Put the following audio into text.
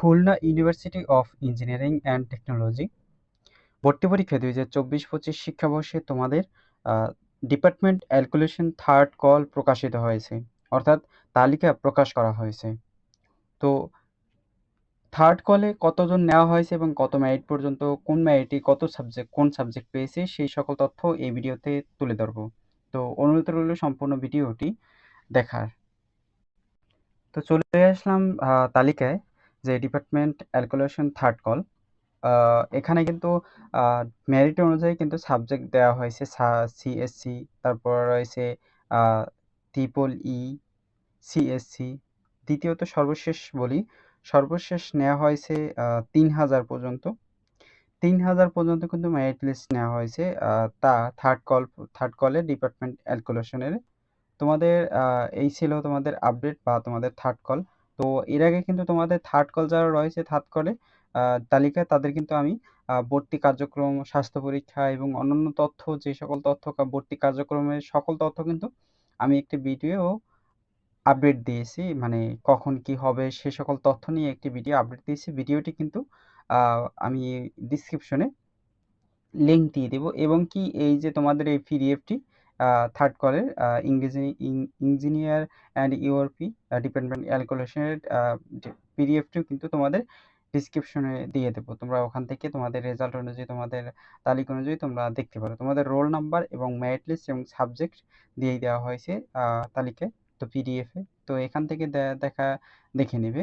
Khulna university of engineering and technology ভর্তি পরীক্ষা দুই হাজার চব্বিশ পঁচিশ শিক্ষাবর্ষে তোমাদের ডিপার্টমেন্ট ক্যালকুলেশন থার্ড কল প্রকাশিত হয়েছে, অর্থাৎ তালিকা প্রকাশ করা হয়েছে। তো থার্ড কলে কতজন নেওয়া হয়েছে এবং কত মেরিট পর্যন্ত, কোন মেরিটে কত সাবজেক্ট কোন সাবজেক্ট পেয়েছে, সেই সকল তথ্য এই ভিডিওতে তুলে ধরব। তো অনুরোধ রইল সম্পূর্ণ ভিডিওটি দেখার। তো চলে আসলাম তালিকায়। যে ডিপার্টমেন্ট ক্যালকুলেশন থার্ড কল এখানে কিন্তু মেরিট অনুযায়ী কিন্তু সাবজেক্ট দেওয়া হয়েছে সিএসসি তারপর রয়েছে ট্রিপল ই সিএসসি দ্বিতীয়ত সর্বশেষ বলি, সর্বশেষ নেওয়া হয়েছে তিন হাজার পর্যন্ত। তিন হাজার পর্যন্ত কিন্তু মেরিট লিস্ট নেওয়া হয়েছে তা থার্ড কল থার্ড কলে ডিপার্টমেন্ট ক্যালকুলেশনের তোমাদের এই ছিল তোমাদের আপডেট বা তোমাদের থার্ড কল তো এর আগে কিন্তু তোমাদের থার্ড কল যারা রয়েছে থার্ড কলে তালিকায় তাদের কিন্তু আমি ভর্তি কার্যক্রম, স্বাস্থ্য পরীক্ষা এবং অন্যান্য তথ্য, যে সকল তথ্য ভর্তি কার্যক্রমের সকল তথ্য কিন্তু আমি একটি ভিডিও আপডেট দিয়েছি। মানে কখন কি হবে, সে সকল তথ্য নিয়ে একটি ভিডিও আপডেট দিয়েছি। ভিডিওটি কিন্তু আমি ডিসক্রিপশনে লিঙ্ক দিয়ে দেবো। এবং কি এই যে তোমাদের এই পিডিএফটি থার্ড কলের ইঞ্জিনিয়ার অ্যান্ড ইউরপি ডিপেন্ডেন্ট ক্যালকুলেশনের পিডিএফটিও কিন্তু তোমাদের ডিসক্রিপশনে দিয়ে দেবো। তোমরা ওখান থেকে তোমাদের রেজাল্ট অনুযায়ী, তোমাদের তালিকা অনুযায়ী তোমরা দেখতে পারো। তোমাদের রোল নাম্বার এবং মেরিট লিস্ট এবং সাবজেক্ট দিয়ে দেওয়া হয়েছে তালিকায়, তো পিডিএফে তো এখান থেকে দেখা, দেখে নেবে।